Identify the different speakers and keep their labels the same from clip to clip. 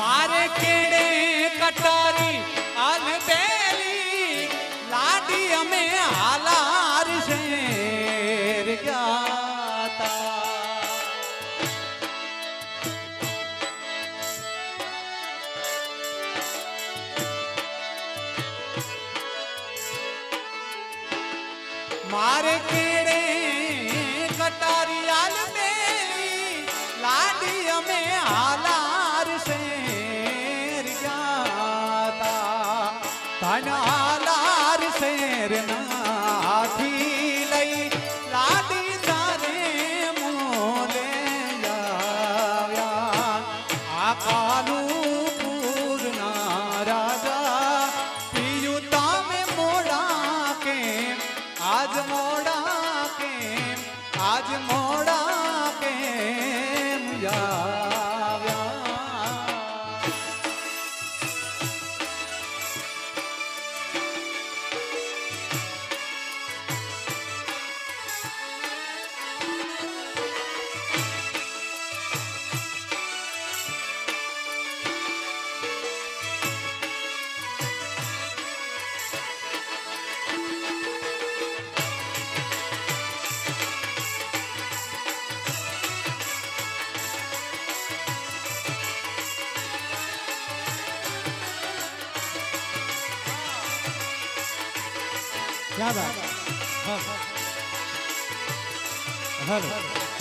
Speaker 1: मारे केड़े कटारी आल बेली लाडी में आलार मारे के 天 ક્યાં બાત હર હર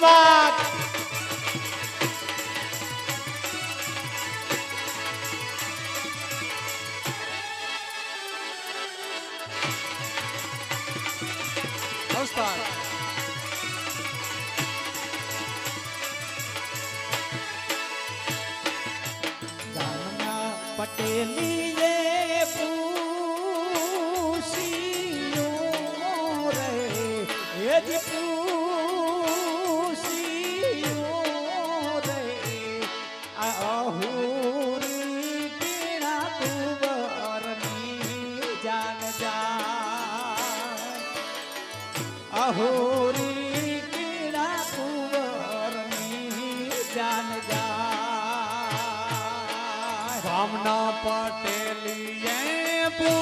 Speaker 1: જિંદાબાદ નમસ્કાર. પટેલીએ પૂછ્યું રે એ જ જા અહોરી કીડા કુંવરની જાન જા રામના પટેલીએ
Speaker 2: બો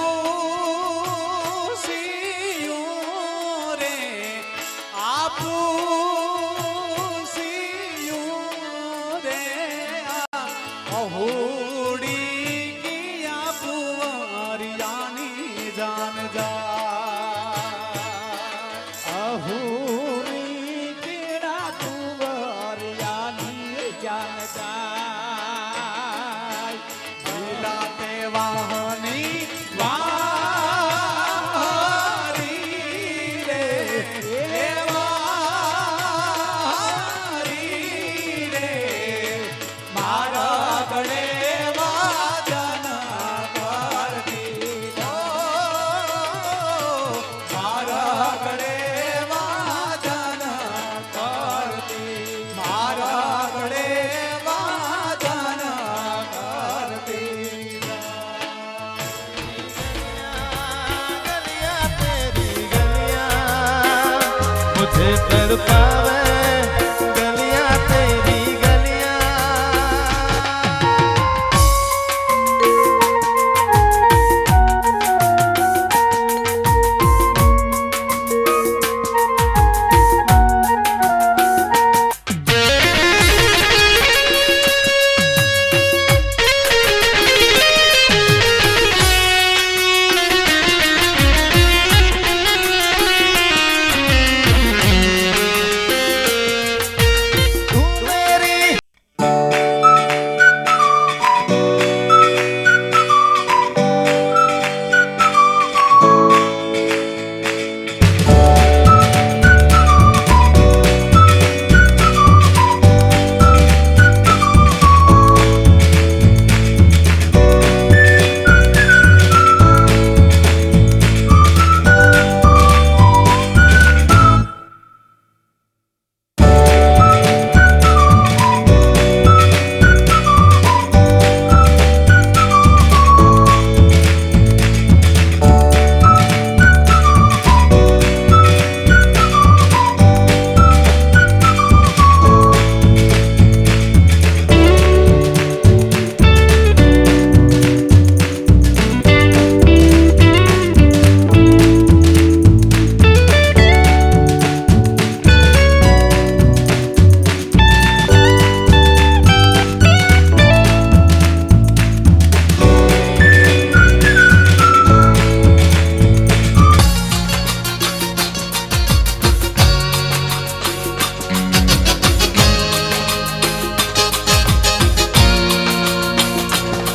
Speaker 2: जानता with the power.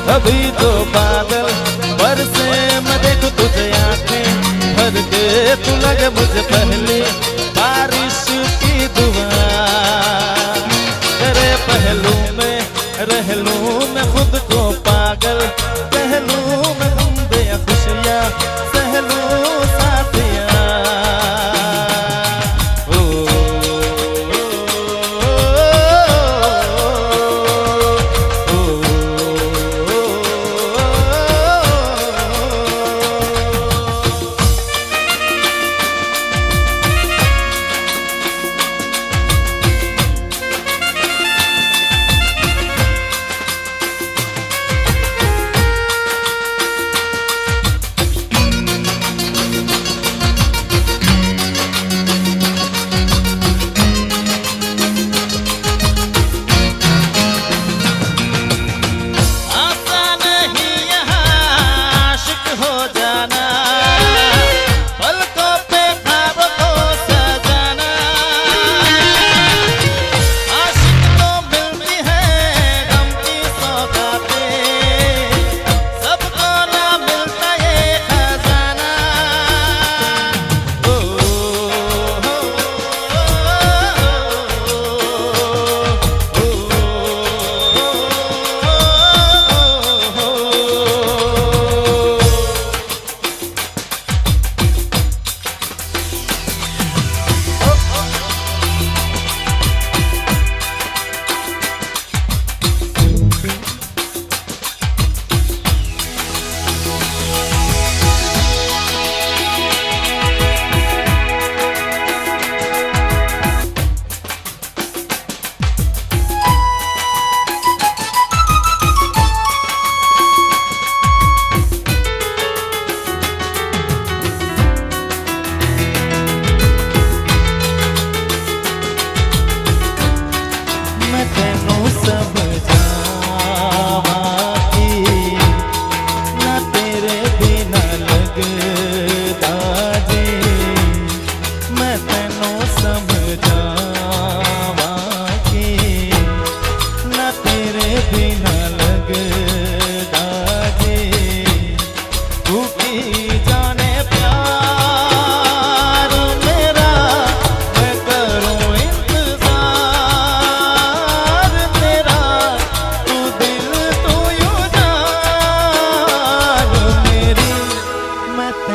Speaker 2: अभी तो बादल बरसे मैं देख तुझे आँखें। भर के तू लगे मुझे पहले, बारिश की दुआ। तेरे पहलू में रह लू मैं खुद को पागल पहलू में हम खुशियाँ